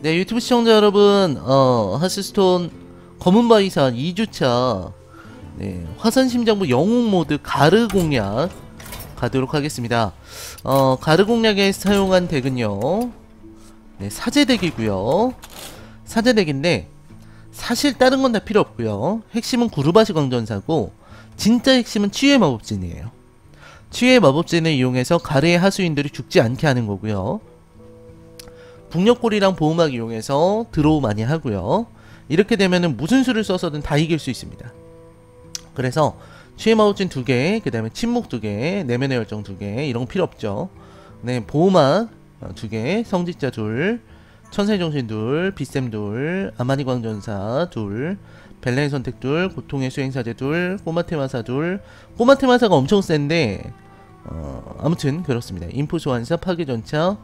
네 유튜브 시청자 여러분 어 하스스톤 검은 바위산 2주차. 네 화산심장부 영웅 모드 가르 공략 가도록 하겠습니다. 어 가르 공략에 사용한 덱은요. 네 사제덱이고요. 사제덱인데 사실 다른 건 다 필요 없고요. 핵심은 구르바시 광전사고 진짜 핵심은 치유의 마법진이에요. 치유의 마법진을 이용해서 가르의 하수인들이 죽지 않게 하는 거고요 북녘골이랑 보호막 이용해서 드로우 많이 하고요. 이렇게 되면은 무슨 수를 써서든 다 이길 수 있습니다. 그래서 취해마우진 두 개, 그 다음에 침묵 두 개, 내면의 열정 두 개, 이런 거 필요 없죠. 네, 보호막 어, 두 개, 성직자 둘, 천사의 정신 둘, 빗샘 둘, 아마니 광전사 둘, 벨렌의 선택 둘, 고통의 수행사제 둘, 꼬마테마사 둘, 꼬마테마사가 엄청 센데, 어, 아무튼 그렇습니다. 인포 소환사, 파괴전차,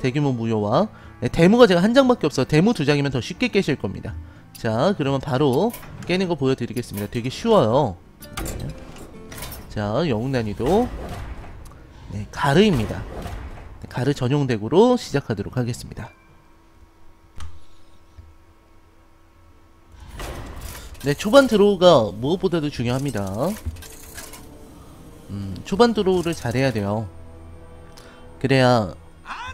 대규모 무효화 네, 데모가 제가 한 장밖에 없어 데모 두 장이면 더 쉽게 깨실 겁니다. 자 그러면 바로 깨는 거 보여드리겠습니다. 되게 쉬워요. 네. 자 영웅 난이도. 네, 가르입니다. 네, 가르 전용 덱으로 시작하도록 하겠습니다. 네 초반 드로우가 무엇보다도 중요합니다. 음, 초반 드로우를 잘해야 돼요. 그래야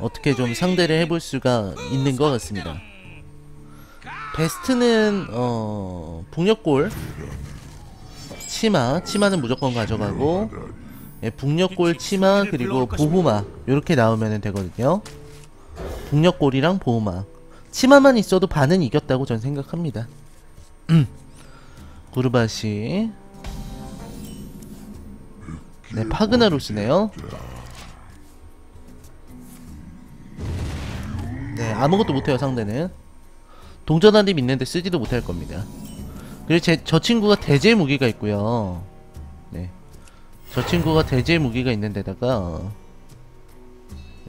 어떻게 좀 상대를 해볼 수가 있는 것 같습니다. 베스트는 어 북녘골 치마 치마는 무조건 가져가고 예, 북녘골 치마 그리고 보호막 이렇게 나오면 되거든요. 북녘골이랑 보호막 치마만 있어도 반은 이겼다고 전 생각합니다. 구르바시 네 파그나로스네요. 아무것도 못해요, 상대는. 동전한입 있는데 쓰지도 못할 겁니다. 그리고 제, 저 친구가 대제 무기가 있고요. 네. 저 친구가 대제 무기가 있는 데다가,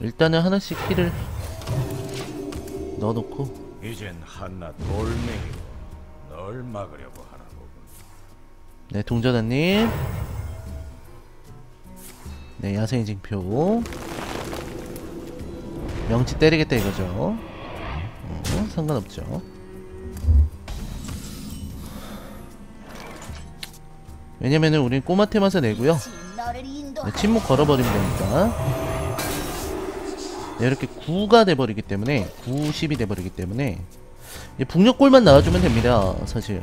일단은 하나씩 킬을 넣어놓고, 이젠 한낱 돌멩이로 널 막으려고 하나 보군. 네, 동전한입. 네, 야생의 징표. 명치 때리겠다 이거죠. 어, 상관없죠. 왜냐면은 우린 꼬마 테마사 내고요. 네, 침묵 걸어버리면 되니까. 네, 이렇게 9가 돼버리기 때문에 9, 10이 돼버리기 때문에 북녘골만 나와주면 됩니다. 사실.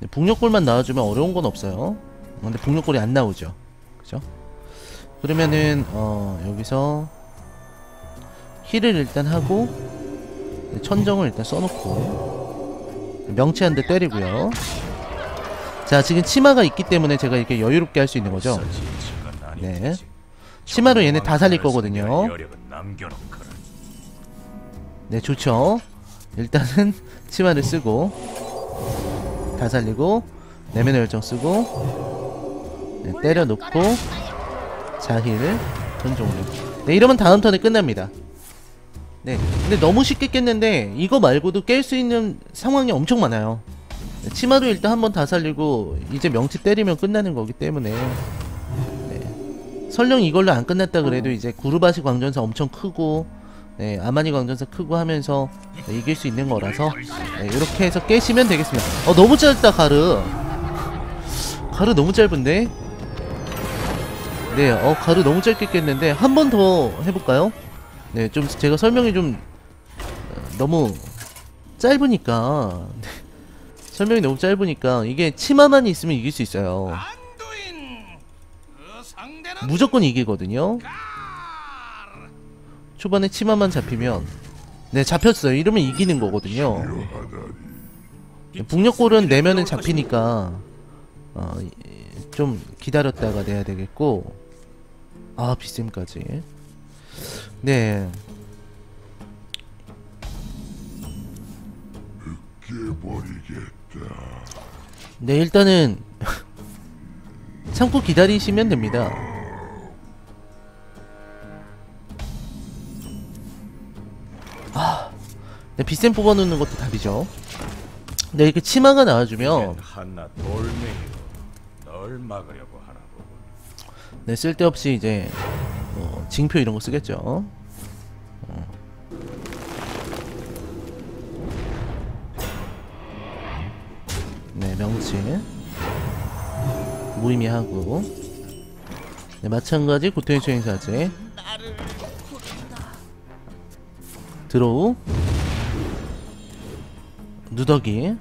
네, 북녘골만 나와주면 어려운 건 없어요. 근데 북녘골이 안 나오죠. 그죠? 그러면은 어 여기서 힐을 일단 하고 천정을 일단 써놓고 명치 한 대 때리고요. 자 지금 치마가 있기 때문에 제가 이렇게 여유롭게 할 수 있는 거죠? 네. 치마로 얘네 다 살릴 거거든요. 네 좋죠. 일단은 치마를 쓰고 다 살리고 내면의 열정 쓰고 네, 때려놓고 자힐 전 종류 네 이러면 다음 턴에 끝납니다 네. 근데 너무 쉽게 깼는데 이거 말고도 깰 수 있는 상황이 엄청 많아요. 네, 치마도 일단 한번 다 살리고 이제 명치 때리면 끝나는 거기 때문에. 네. 설령 이걸로 안 끝났다 그래도 이제 구르바시 광전사 엄청 크고 네, 아마니 광전사 크고 하면서 네, 이길 수 있는 거라서 네, 이렇게 해서 깨시면 되겠습니다. 어 너무 짧다 가르. 가르 너무 짧은데? 네, 어, 가루 너무 짧게 깼는데 한 번 더 해볼까요? 네, 좀 제가 설명이 좀 어, 너무 짧으니까 네, 설명이 너무 짧으니까 이게 치마만 있으면 이길 수 있어요. 무조건 이기거든요. 초반에 치마만 잡히면 네 잡혔어요. 이러면 이기는 거거든요. 북녘골은 내면은 잡히니까 어, 좀 기다렸다가 내야 되겠고 아 비쌤까지 네 네, 일단은 참고 기다리시면 됩니다. 아, 네, 비쌤 뽑아놓는 것도 답이죠. 네, 이렇게 치마가 나와주면 네, 쓸데없이 이제 뭐 징표 이런 거 쓰겠죠. 어. 네, 명치. 무의미하고. 네, 마찬가지 고태의 추행사제. 드로우. 누더기.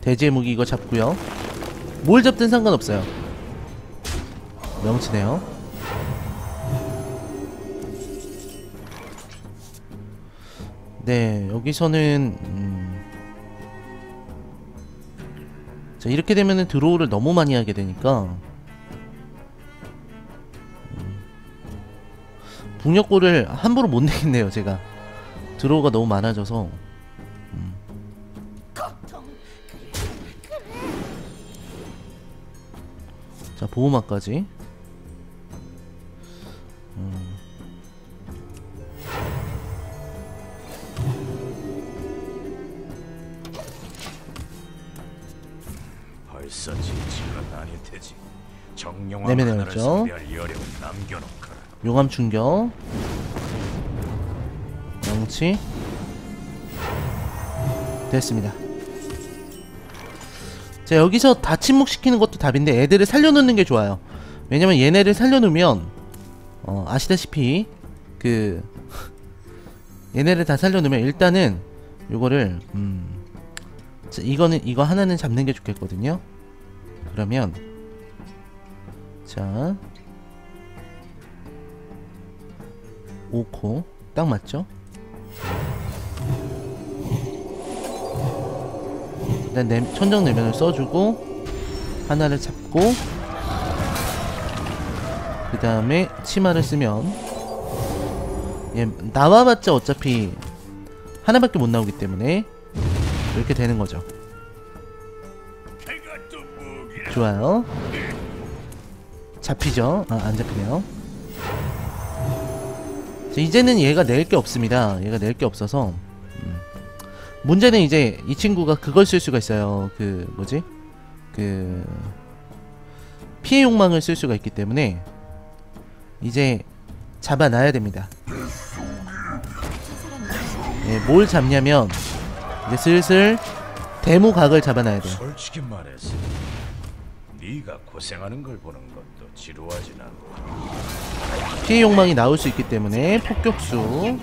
대제 무기 이거 잡고요. 뭘 잡든 상관없어요. 명치네요. 네 여기서는 음... 자 이렇게 되면은 드로우를 너무 많이 하게 되니까 음, 북녘골을 함부로 못 내겠네요 제가. 드로우가 너무 많아져서. 음. 자 보호막까지 테지. 정령왕 내면의 하나를 열정. 숭배할 여력은 남겨놓거라. 용암 충격 명치 됐습니다 자 여기서 다 침묵시키는 것도 답인데 애들을 살려놓는 게 좋아요 왜냐면 얘네를 살려놓으면 어 아시다시피 그 얘네를 다 살려놓으면 일단은 요거를 음 자, 이거는 이거 하나는 잡는 게 좋겠거든요 그러면 자 5코. 딱 맞죠? 일단 내, 천정 내면을 써주고 하나를 잡고 그 다음에 치마를 쓰면 얘 나와봤자 어차피 하나밖에 못 나오기 때문에 이렇게 되는 거죠. 좋아요 잡히죠? 아, 안 잡히네요 자, 이제는 얘가 낼 게 없습니다. 얘가 낼 게 없어서 음. 문제는 이제 이 친구가 그걸 쓸 수가 있어요. 그 뭐지? 그 피해 욕망을 쓸 수가 있기 때문에 이제 잡아놔야 됩니다. 예, 뭘 잡냐면 이제 슬슬 데모각을 잡아놔야 돼요. 네가 고생하는 걸 보는 것도 지루하진 않고. 피해 욕망이 나올 수 있기 때문에 폭격수.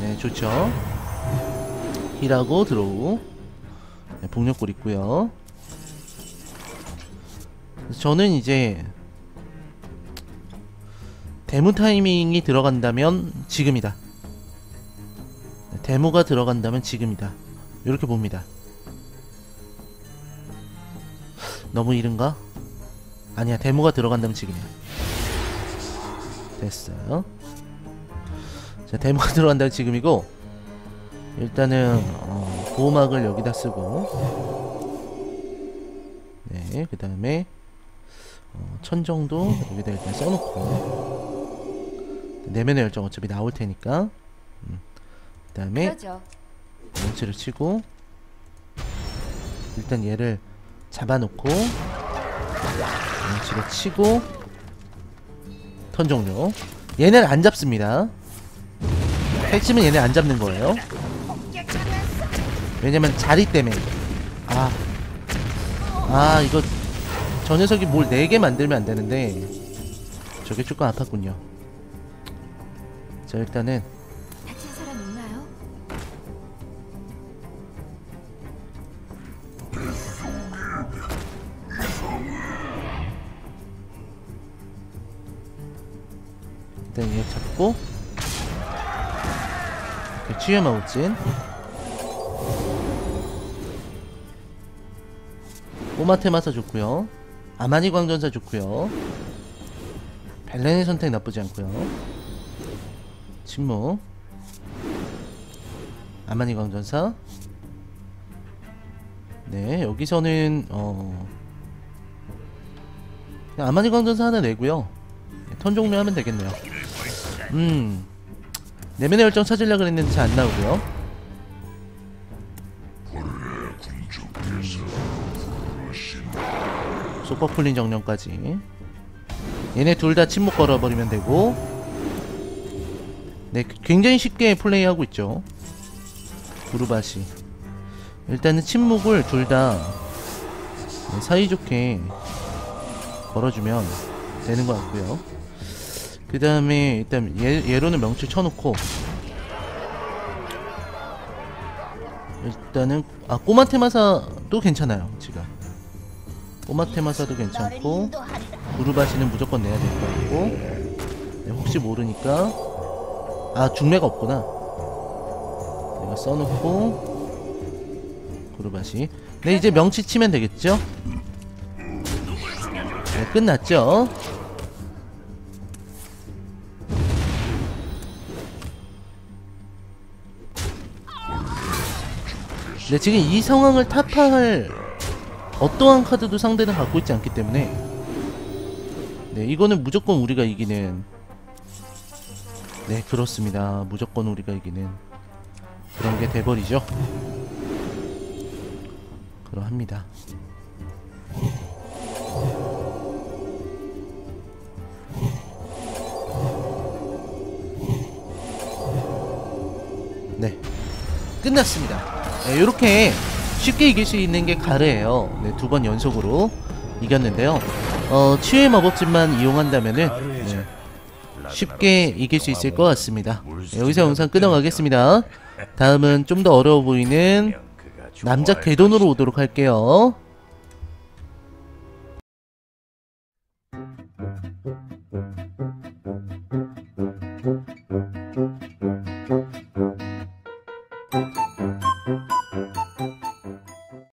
네 좋죠? 힐하고 드로우 네, 복력골 있고요. 저는 이제 데모 타이밍이 들어간다면 지금이다. 네, 데모가 들어간다면 지금이다 이렇게 봅니다 너무 이른가? 아니야 데모가 들어간다면 지금이야 됐어요 자 데모가 들어간다면 지금이고 일단은 어, 보호막을 여기다 쓰고 네 그 다음에 어, 천정도 여기다 일단 써놓고 내면의 열정 어차피 나올 테니까 음. 그 다음에 그러죠. 뭉치를 치고 일단 얘를 잡아놓고 뭉치를 치고 턴 종료. 얘네를 안 잡습니다. 핵심은 얘네 안 잡는 거예요. 왜냐면 자리 때문에. 아, 아 이거 저 녀석이 뭘 4개 만들면 안 되는데 저게 조금 아팠군요. 자 일단은 잡고 이렇게 치유 마 우진. 꼬마테마사 좋고요. 아마니 광전사 좋고요. 벨렌의 선택 나쁘지 않고요. 침묵. 아마니 광전사. 네 여기서는 어 아마니 광전사 하나 내고요. 네, 턴 종료하면 되겠네요 음. 내면의 열정 찾으려고 그랬는데 잘 안 나오고요. 소퍼풀린 정령까지. 얘네 둘 다 침묵 걸어버리면 되고. 네 굉장히 쉽게 플레이하고 있죠. 구르바시. 일단은 침묵을 둘 다 사이좋게 걸어주면 되는 것 같고요 그 다음에 일단 얘, 얘로는 명치 쳐놓고 일단은 아 꼬마 테마사도 괜찮아요 지금. 꼬마 테마사도 괜찮고 구르바시는 무조건 내야 될 것 같고. 네, 혹시 모르니까. 아 중매가 없구나. 내가 써놓고 구르바시. 네 이제 명치 치면 되겠죠? 네 끝났죠 네 지금 이 상황을 타파할 어떠한 카드도 상대는 갖고 있지 않기 때문에. 네 이거는 무조건 우리가 이기는. 네 그렇습니다. 무조건 우리가 이기는 그런 게 돼버리죠. 그러합니다. 네 끝났습니다 네, 이렇게 쉽게 이길 수 있는 게 가르예요. 네, 두 번 연속으로 이겼는데요. 어, 치유의 마법진만 이용한다면은 네, 쉽게 이길 수 있을 것 같습니다. 네, 여기서 영상 끊어가겠습니다. 다음은 좀 더 어려워 보이는 남자 궤돈으로 오도록 할게요